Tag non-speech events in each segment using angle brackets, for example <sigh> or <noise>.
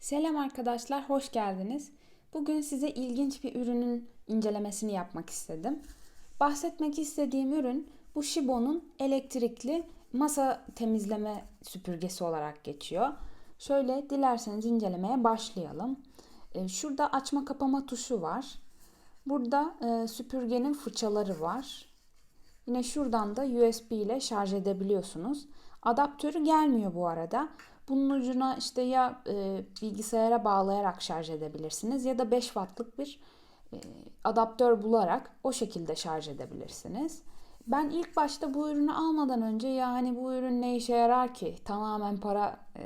Selam arkadaşlar, hoş geldiniz. Bugün size ilginç bir ürünün incelemesini yapmak istedim. Bahsetmek istediğim ürün bu Shibo'nun elektrikli masa temizleme süpürgesi olarak geçiyor. Şöyle dilerseniz incelemeye başlayalım. Ee, Şurada açma kapama tuşu var. Burada e, süpürgenin fırçaları var. Yine şuradan da USB ile şarj edebiliyorsunuz. Adaptörü gelmiyor bu arada. Bunun ucuna işte ya e, bilgisayara bağlayarak şarj edebilirsiniz ya da 5 wattlık bir e, adaptör bularak o şekilde şarj edebilirsiniz. Ben ilk başta bu ürünü almadan önce yani bu ürün ne işe yarar ki tamamen para e,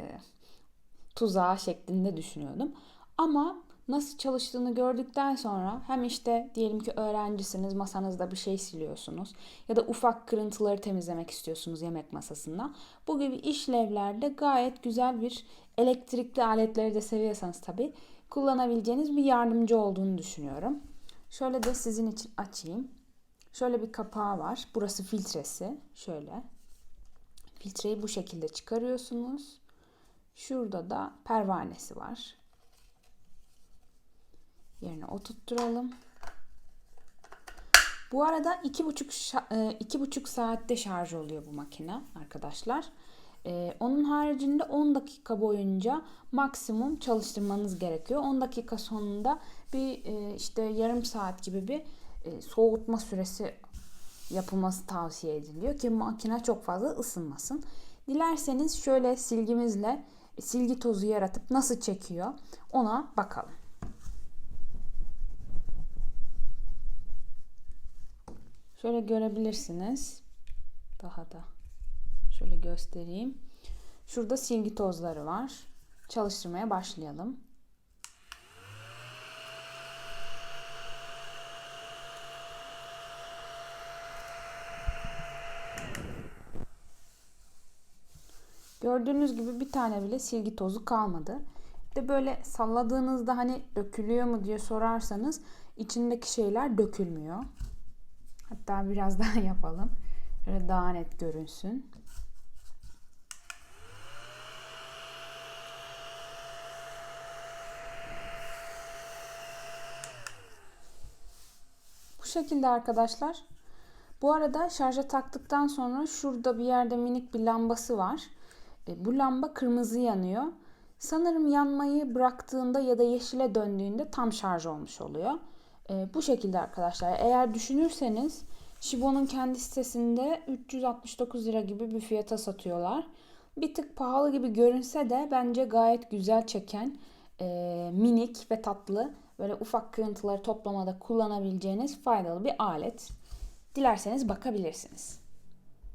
tuzağı şeklinde düşünüyordum. Ama nasıl çalıştığını gördükten sonra hem işte diyelim ki öğrencisiniz masanızda bir şey siliyorsunuz ya da ufak kırıntıları temizlemek istiyorsunuz yemek masasında. Bu gibi işlevlerde gayet güzel bir elektrikli aletleri de seviyorsanız tabii kullanabileceğiniz bir yardımcı olduğunu düşünüyorum. Şöyle de sizin için açayım. Şöyle bir kapağı var. Burası filtresi. Şöyle. Filtreyi bu şekilde çıkarıyorsunuz. Şurada da pervanesi var yerine oturtturalım. Bu arada iki buçuk, e, iki buçuk saatte şarj oluyor bu makine arkadaşlar. Ee, onun haricinde 10 dakika boyunca maksimum çalıştırmanız gerekiyor. 10 dakika sonunda bir e, işte yarım saat gibi bir e, soğutma süresi yapılması tavsiye ediliyor ki makine çok fazla ısınmasın. Dilerseniz şöyle silgimizle silgi tozu yaratıp nasıl çekiyor ona bakalım. Şöyle görebilirsiniz. Daha da şöyle göstereyim. Şurada silgi tozları var. Çalıştırmaya başlayalım. Gördüğünüz gibi bir tane bile silgi tozu kalmadı. de böyle salladığınızda hani dökülüyor mu diye sorarsanız içindeki şeyler dökülmüyor. Hatta biraz <laughs> daha yapalım. Şöyle daha net görünsün. Bu şekilde arkadaşlar. Bu arada şarja taktıktan sonra şurada bir yerde minik bir lambası var. E, bu lamba kırmızı yanıyor. Sanırım yanmayı bıraktığında ya da yeşile döndüğünde tam şarj olmuş oluyor. E, bu şekilde arkadaşlar. Eğer düşünürseniz Shibo'nun kendi sitesinde 369 lira gibi bir fiyata satıyorlar. Bir tık pahalı gibi görünse de bence gayet güzel çeken e, minik ve tatlı böyle ufak kırıntıları toplamada kullanabileceğiniz faydalı bir alet. Dilerseniz bakabilirsiniz.